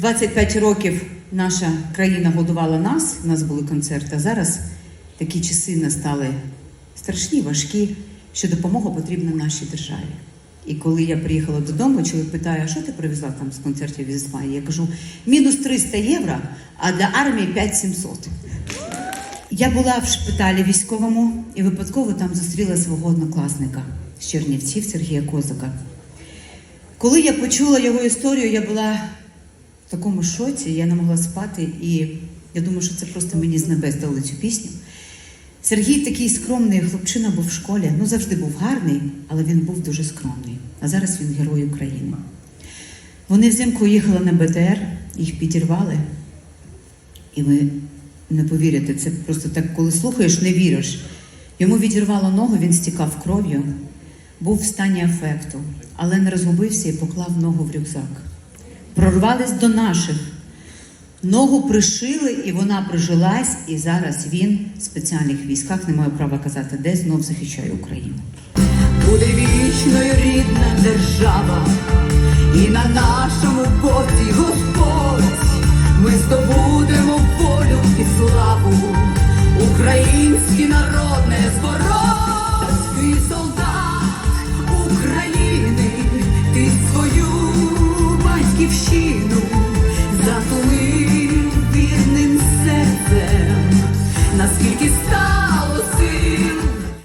25 років наша країна годувала нас, у нас були концерти. А зараз такі часи настали страшні, важкі, що допомога потрібна нашій державі. І коли я приїхала додому, чоловік питає, а що ти привезла там з концертів від Іспанії? Я кажу, мінус 300 євро, а для армії 5700. Я була в шпиталі військовому і випадково там зустріла свого однокласника з Чернівців Сергія Козака. Коли я почула його історію, я була такому шоці, я не могла спати, і я думаю, що це просто мені з небес дали цю пісню. Сергій такий скромний хлопчина був в школі, ну завжди був гарний, але він був дуже скромний. А зараз він герой України. Вони взимку їхали на БТР, їх підірвали, і ви не повірите, це просто так, коли слухаєш, не віриш. Йому відірвало ногу, він стікав кров'ю, був в стані афекту, але не розгубився і поклав ногу в рюкзак. Прорвались до наших. Ногу пришили, і вона прижилась, і зараз він в спеціальних військах, не маю права казати, де знов захищає Україну. Буде вічною рідна держава, і на нашому боці Господь ми здобудемо волю і славу, українське народне зборо. наскільки став.